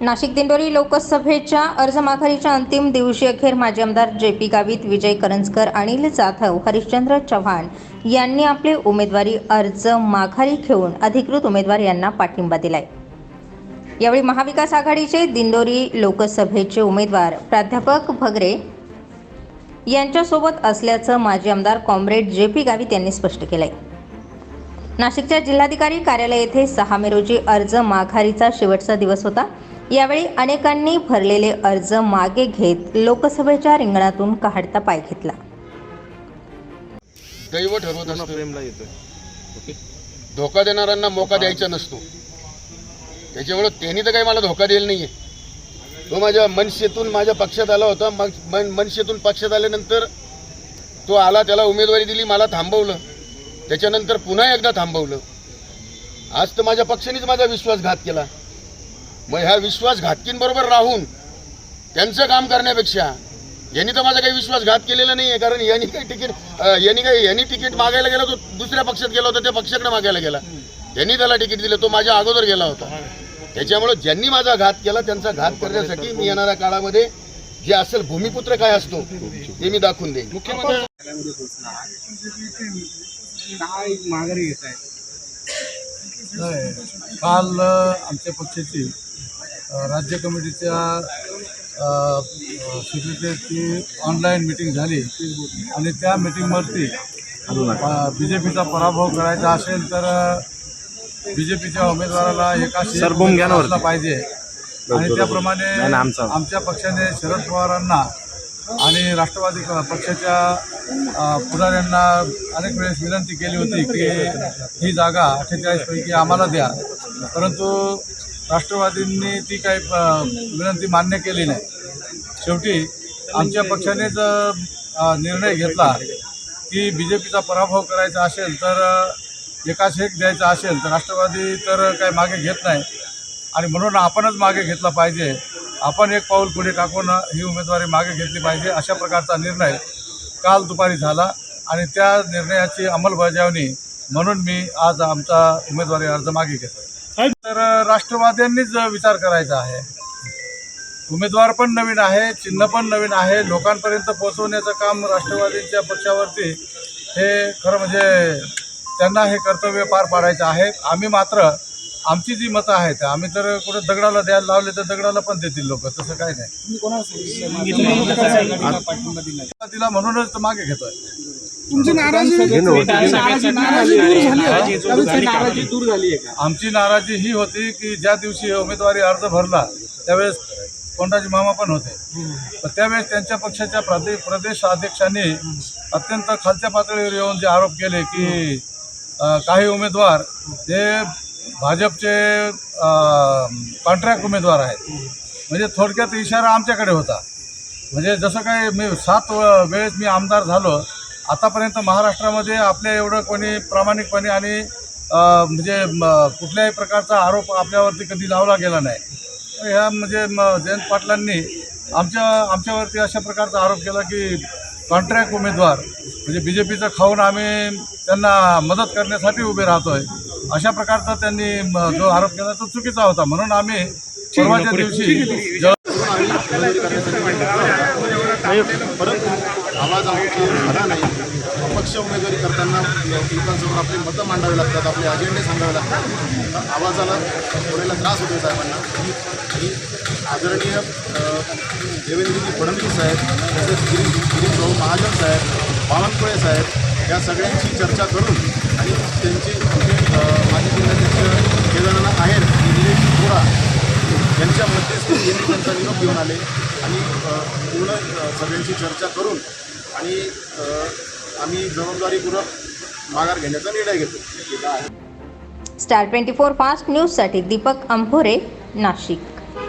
नाशिक दिंडोरी लोकसभेच्या अर्ज माघारीच्या अंतिम दिवशी अखेर माजी आमदार जे पी गावित विजय करंजकर अनिल जाधव हरिश्चंद्र चव्हाण यांनी आपले उमेदवारी अर्ज माघारी घेऊन अधिकृत उमेदवार यांना पाठिंबा दिलाय. यावेळी महाविकास आघाडीचे दिंडोरी लोकसभेचे उमेदवार प्राध्यापक भगरे यांच्यासोबत असल्याचं माजी आमदार कॉम्रेड जे पी गावित यांनी स्पष्ट केलंय. नाशिकच्या जिल्हाधिकारी कार्यालय येथे सहा मे रोजी अर्ज माघारीचा शेवटचा दिवस होता. यावेळी अनेकांनी भरलेले अर्ज मागे घेत लोकसभेच्या रिंगणातून काढता पाय घेतला. दैव ठरवत असतं. फ्रेमला येतोय धोका देणाऱ्यांना मोका द्यायचा नसतो. त्याच्यामुळं त्यांनी तर काही मला धोका दिला नाहीये. तो माझ्या मनसेतून माझ्या पक्षात आला होता. मग मन मनसेतून पक्षात आल्यानंतर तो आला त्याला उमेदवारी दिली मला थांबवलं. त्याच्यानंतर पुन्हा एकदा थांबवलं. आज तर माझ्या पक्षानेच माझा विश्वासघात केला. मग ह्या विश्वासघातकींबरोबर राहून त्यांचं काम करण्यापेक्षा यांनी तर माझा काही विश्वासघात केलेला नाही आहे कारण यांनी काही तिकीट यांनी काही यांनी तिकीट मागायला गेला तो दुसऱ्या पक्षात गेला होता त्या पक्षाकडे मागायला गेला. त्यांनी त्याला तिकीट दिलं तो माझ्या अगोदर गेला होता. त्याच्यामुळे ज्यांनी माझा घात केला त्यांचा घात करण्यासाठी मी येणाऱ्या काळामध्ये जे असेल भूमिपुत्र काय असतो ते मी दाखवून देईन. काल आमच्या पक्षाची राज्य कमिटीच्या सेक्रेटरीची ऑनलाईन मिटिंग झाली आणि त्या मिटिंगवरती बी जे पीचा पराभव करायचा असेल तर बी जे पीच्या उमेदवाराला एका. असला पाहिजे आणि त्याप्रमाणे. आमच्या पक्षाने शरद पवारांना आणि राष्ट्रवादी पक्षाच्या पुढाऱ्यांना अनेक वेळेस विनंती केली होती की ही जागा अठ्ठेचाळीसपैकी आम्हाला द्या परंतु राष्ट्रवादींनी ती काही विनंती मान्य केली नाही. शेवटी आमच्या पक्षानेच निर्णय घेतला की बी जे पीचा पराभव करायचा असेल तर एका एकाच द्यायचा असेल तर राष्ट्रवादी तर काही मागे घेत नाही. आणि म्हणून आपणच मागे घेतला पाहिजे. आपण एक पाऊल पुढे टाकून ही उमेदवारी मागे घेतली पाहिजे अशा प्रकारचा निर्णय काल दुपारी झाला आणि त्या निर्णयाची अंमलबजावणी म्हणून मी आज आमचा उमेदवारी अर्ज मागे घेतो तर राष्ट्रवाद्यांनीच विचार करायचा आहे. उमेदवार पण नवीन आहे चिन्ह पण नवीन आहे. लोकांपर्यंत पोहोचवण्याचं काम राष्ट्रवादीच्या पक्षावरती हे खरं म्हणजे त्यांना हे कर्तव्य पार पाडायचं आहे. आम्ही मात्र आमची जी मतं आहेत आम्ही तर कुठे दगडाला द्यायला लावले तर दगडाला पण देतील लोक तसं काही नाही. तिला म्हणूनच मागे घेतोय. तुमची नाराजी नाराजी नाराजी दूर झाली आहे. का? त्यावेळेस नाराजी दूर झाली आहे. का आमची नाराजी ही होती की ज्या दिवशी उमेदवारी अर्ज भरला त्यावेळेस कोंडाजी मामा पण होते. त्यावेळेस त्यांच्या पक्षाच्या प्रदेश प्रदेश अध्यक्षांनी अत्यंत खालच्या पातळीवर येऊन जे आरोप केले की अ, काही उमेदवार हे भाजपचे कॉन्ट्रॅक्ट उमेदवार आहेत. म्हणजे थोडक्यात इशारा आमच्याकडे होता. म्हणजे जसं काय मी सात व- वेळेस मी आमदार झालो आतापर्यंत महाराष्ट्रामध्ये आपल्या एवढं कोणी प्रामाणिकपणे आणि म्हणजे कुठल्याही प्रकारचा आरोप आपल्यावरती कधी लावला गेला नाही. ह्या म्हणजे म, जयंत पाटलांनी आमच्या आमच्यावरती अशा प्रकारचा आरोप केला की कॉन्ट्रॅक्ट उमेदवार म्हणजे बी जे पीचं खाऊन आम्ही त्यांना मदत करण्यासाठी उभे राहतोय अशा प्रकारचा त्यांनी जो आरोप केला तो चुकीचा होता. म्हणून आम्ही परवाच्या दिवशी आवाज आमची झाला नाही? अपक्ष उमेदवारी करताना लोकांसमोर आपली मतं मांडावी लागतात आपले अजेंडे सांगावे लागतात. आवाजाला थोड्याला त्रास होतो साहेबांना. आणि आदरणीय देवेंद्रजी फडणवीस साहेब तसेच गिरीश गिरीश भाऊ महाजन साहेब बावनकुळे साहेब या सगळ्यांची चर्चा करून आणि त्यांची म्हणजे, माजी जिल्हाध्यक्ष केदारनाथ आहेर आणि निलेश थोरा यांच्या मध्यस्थी यांनी त्यांचा निरोप घेऊन आले. आणि पूर्ण सगळ्यांची चर्चा करून आणि आम्ही जबाबदारीपूर्वक माघार घेण्याचा निर्णय घेतो स्टार ट्वेंटी फोर फास्ट न्यूजसाठी दीपक अंभोरे नाशिक.